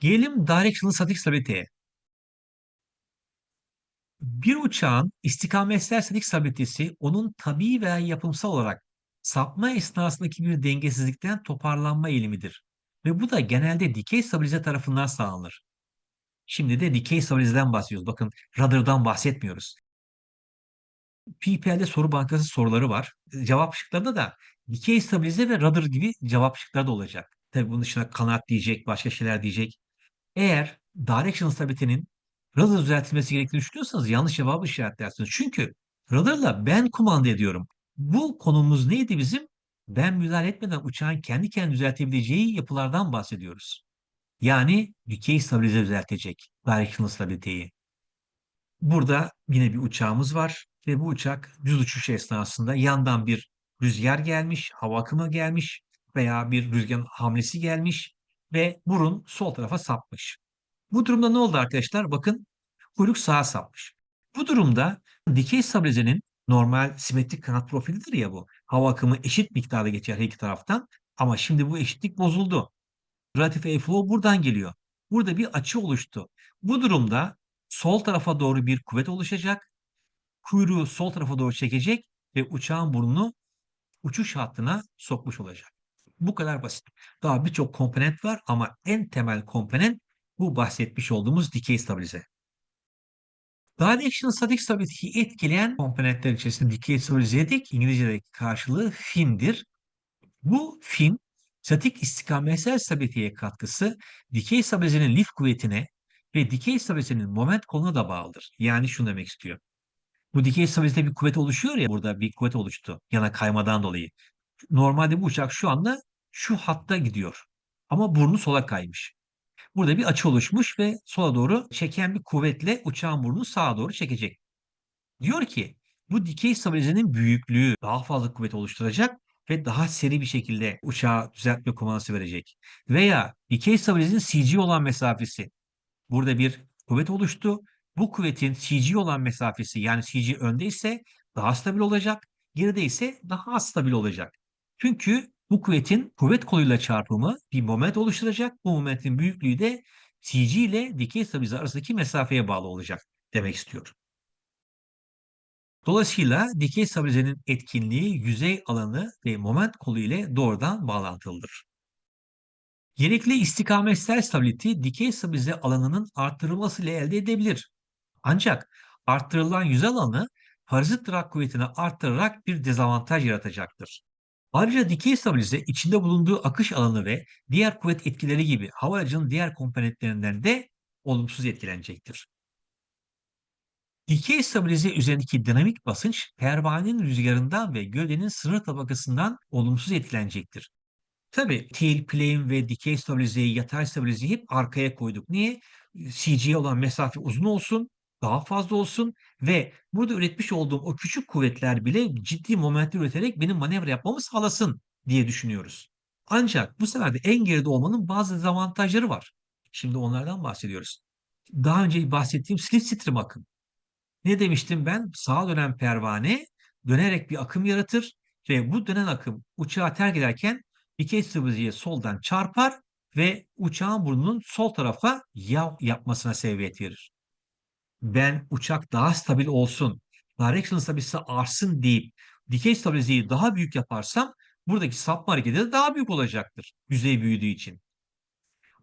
Gelelim directional static stabiliteye. Bir uçağın istikametsel statik stabilitesi onun tabii veya yapımsal olarak sapma esnasındaki bir dengesizlikten toparlanma eğilimidir. Ve bu da genelde dikey stabilize tarafından sağlanır. Şimdi de dikey stabilizeden bahsediyoruz. Bakın radardan bahsetmiyoruz. PPL'de soru bankası soruları var. Cevap şıklarında da dikey stabilize ve radar gibi cevap şıkları da olacak. Tabii bunun dışında kanat diyecek, başka şeyler diyecek. Eğer directional stabilitenin radar düzeltilmesi gerektiğini düşünüyorsanız yanlış cevabı işaretlersiniz. Çünkü radarla ben kumanda ediyorum. Bu konumuz neydi bizim? Ben müdahale etmeden uçağın kendi kendini düzeltebileceği yapılardan bahsediyoruz. Yani dikey stabilize düzeltecek directional stabiliteyi. Burada yine bir uçağımız var ve bu uçak düz uçuş esnasında yandan bir rüzgar gelmiş, hava akımı gelmiş veya bir rüzgarın hamlesi gelmiş ve burun sol tarafa sapmış. Bu durumda ne oldu arkadaşlar? Bakın kuyruk sağa sapmış. Bu durumda dikey stabilizenin normal simetrik kanat profilidir ya bu. Hava akımı eşit miktarda geçer her iki taraftan ama şimdi bu eşitlik bozuldu. Relatif airflow buradan geliyor. Burada bir açı oluştu. Bu durumda sol tarafa doğru bir kuvvet oluşacak. Kuyruğu sol tarafa doğru çekecek ve uçağın burnunu uçuş hattına sokmuş olacak. Bu kadar basit. Daha birçok komponent var ama en temel komponent bu bahsetmiş olduğumuz dikey stabilize. Directional static stability'yi etkileyen komponentler içerisinde dikey stabilize dedik. İngilizce'deki karşılığı fin'dir. Bu fin statik istikametsel stabiliteye katkısı dikey stabilizenin lift kuvvetine ve dikey stabilizenin moment koluna da bağlıdır. Yani şunu demek istiyor. Bu dikey stabilizede bir kuvvet oluşuyor ya burada bir kuvvet oluştu yana kaymadan dolayı. Normalde bu uçak şu anda şu hatta gidiyor. Ama burnu sola kaymış. Burada bir açı oluşmuş ve sola doğru çeken bir kuvvetle uçağın burnunu sağa doğru çekecek. Diyor ki bu dikey stabilizenin büyüklüğü daha fazla kuvvet oluşturacak ve daha seri bir şekilde uçağa düzeltme komandası verecek. Veya dikey stabilizenin CG olan mesafesi. Burada bir kuvvet oluştu. Bu kuvvetin CG olan mesafesi yani CG önde ise daha stabil olacak. Geride ise daha az stabil olacak. Çünkü bu kuvvetin kuvvet koluyla çarpımı bir moment oluşturacak. Bu momentin büyüklüğü de CG ile dikey stabilize arasındaki mesafeye bağlı olacak demek istiyor. Dolayısıyla dikey stabilizenin etkinliği yüzey alanı ve moment kolu ile doğrudan bağlantılıdır. Gerekli istikametsel stability dikey stabilize alanının arttırılması ile elde edebilir. Ancak arttırılan yüzey alanı parazit drag kuvvetini arttırarak bir dezavantaj yaratacaktır. Ayrıca dikey stabilize içinde bulunduğu akış alanı ve diğer kuvvet etkileri gibi hava aracının diğer komponentlerinden de olumsuz etkilenecektir. Dikey stabilize üzerindeki dinamik basınç pervanenin rüzgarından ve gövdenin sınır tabakasından olumsuz etkilenecektir. Tabi tail plane ve dikey stabilizeyi, yatay stabilizeyi hep arkaya koyduk. Niye? CG'ye olan mesafe uzun olsun, daha fazla olsun ve burada üretmiş olduğum o küçük kuvvetler bile ciddi momentler üreterek benim manevra yapmamı sağlasın diye düşünüyoruz. Ancak bu sefer de en geride olmanın bazı dezavantajları var. Şimdi onlardan bahsediyoruz. Daha önce bahsettiğim slipstream akım. Ne demiştim ben? Sağa dönen pervane dönerek bir akım yaratır ve bu dönen akım uçağı terk ederken dikey stabilizeye soldan çarpar ve uçağın burnunun sol tarafa yav yapmasına sebebiyet verir. Ben uçak daha stabil olsun, direction stabilitesi artsın deyip dikey stabilizeyi daha büyük yaparsam buradaki sapma hareketi de daha büyük olacaktır. Yüzey büyüdüğü için.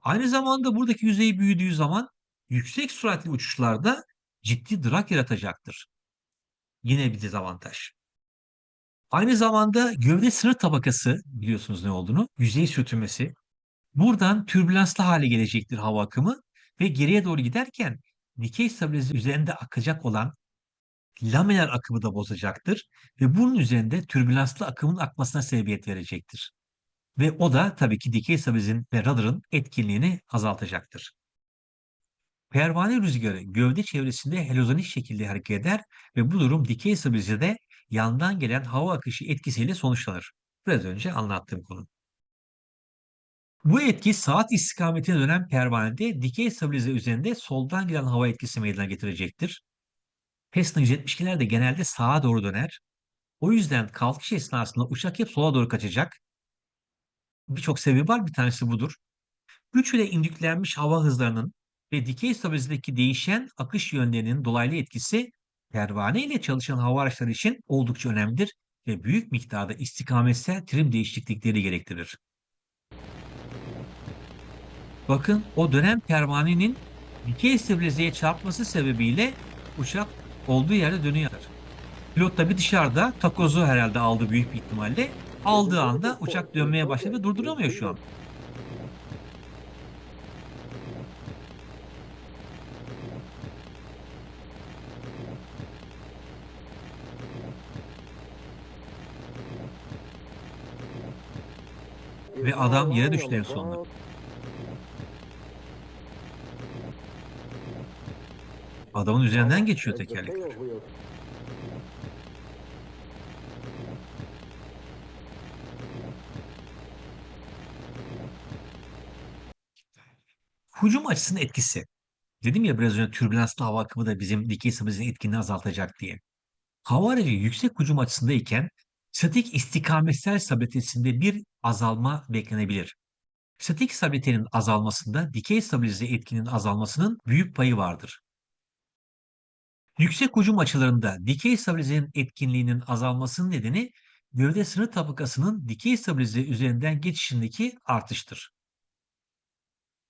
Aynı zamanda buradaki yüzey büyüdüğü zaman yüksek süratli uçuşlarda ciddi drag yaratacaktır. Yine bir dezavantaj. Aynı zamanda gövde sınır tabakası biliyorsunuz ne olduğunu, yüzey sürtünmesi. Buradan türbülanslı hale gelecektir hava akımı ve geriye doğru giderken dikey stabilize üzerinde akacak olan laminar akımı da bozacaktır ve bunun üzerinde türbülanslı akımın akmasına sebebiyet verecektir. Ve o da tabii ki dikey stabilizin ve radarın etkinliğini azaltacaktır. Pervane rüzgarı gövde çevresinde helozonik şekilde hareket eder ve bu durum dikey stabilizede yandan gelen hava akışı etkisiyle sonuçlanır. Biraz önce anlattığım konu. Bu etki saat istikametine dönen pervanede dikey stabilize üzerinde soldan gelen hava etkisi meydana getirecektir. Cessna 172'ler de genelde sağa doğru döner. O yüzden kalkış esnasında uçak hep sola doğru kaçacak. Birçok sebebi var. Bir tanesi budur. Güç ile indüklenmiş hava hızlarının ve dikey stabilizedeki değişen akış yönlerinin dolaylı etkisi pervane ile çalışan hava araçları için oldukça önemlidir ve büyük miktarda istikametsel trim değişiklikleri gerektirir. Bakın o dönem pervanenin dikey stabilizeye çarpması sebebiyle uçak olduğu yerde dönüyor. Pilot tabii dışarıda takozu herhalde aldı büyük bir ihtimalle. Aldığı anda uçak dönmeye başladı ve durduramıyor şu an. Ve adam yere düştü en sonunda. Adamın üzerinden geçiyor tekerlekler. Hücum açısının etkisi. Dedim ya biraz önce türbülanslı hava akımı da bizim dikey stabilizenin etkinliğini azaltacak diye. Hava aracı yüksek hücum açısındayken statik istikametsel stabilitesinde bir azalma beklenebilir. Statik stabilitenin azalmasında dikey stabilize etkinin azalmasının büyük payı vardır. Yüksek hücum açılarında dikey stabilizenin etkinliğinin azalmasının nedeni gövde sınır tabakasının dikey stabilize üzerinden geçişindeki artıştır.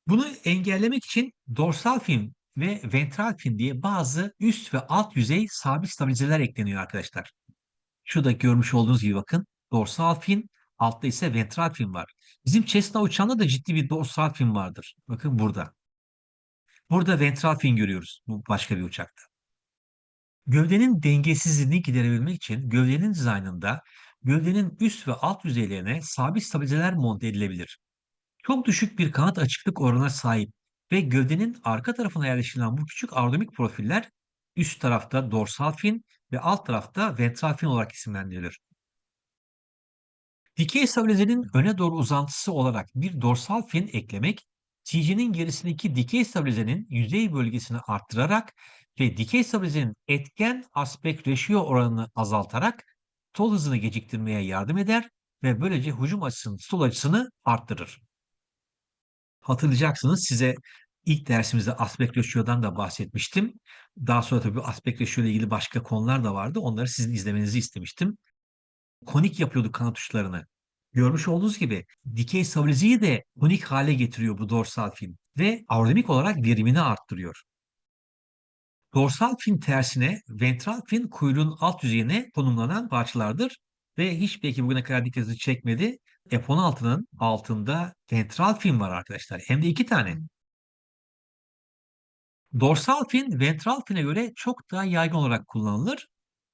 Bunu engellemek için dorsal film ve ventral film diye bazı üst ve alt yüzey sabit stabilizeler ekleniyor arkadaşlar. Şurada görmüş olduğunuz gibi bakın dorsal film, altta ise ventral film var. Bizim Cessna uçağında da ciddi bir dorsal film vardır. Bakın burada. Burada ventral film görüyoruz. Bu başka bir uçakta. Gövdenin dengesizliğini giderebilmek için gövdenin dizaynında gövdenin üst ve alt yüzeylerine sabit stabilizeler monte edilebilir. Çok düşük bir kanat açıklık oranına sahip ve gövdenin arka tarafına yerleştirilen bu küçük aerodinamik profiller üst tarafta dorsal fin ve alt tarafta ventral fin olarak isimlendirilir. Dikey stabilizenin öne doğru uzantısı olarak bir dorsal fin eklemek, TC'nin gerisindeki dikey stabilizenin yüzey bölgesini arttırarak ve dikey stabilizenin etken aspect ratio oranını azaltarak tol hızını geciktirmeye yardım eder ve böylece hücum açısının sol açısını arttırır. Hatırlayacaksınız size ilk dersimizde aspect ratio'dan da bahsetmiştim. Daha sonra tabii aspect ratio ile ilgili başka konular da vardı. Onları sizin izlemenizi istemiştim. Konik yapıyorduk kanat uçlarını. Görmüş olduğunuz gibi dikey stabilizeyi de konik hale getiriyor bu dorsal fin ve aerodinamik olarak verimini arttırıyor. Dorsal fin tersine ventral fin kuyruğun alt yüzeyine konumlanan parçalardır ve hiç belki bugüne kadar dikkatinizi çekmedi. F-16'nın altında ventral fin var arkadaşlar. Hem de iki tane. Dorsal fin ventral fine göre çok daha yaygın olarak kullanılır.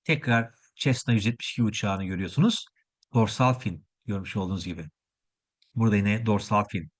Tekrar Cessna 172 uçağını görüyorsunuz. Dorsal fin görmüş olduğunuz gibi. Burada yine dorsal fin.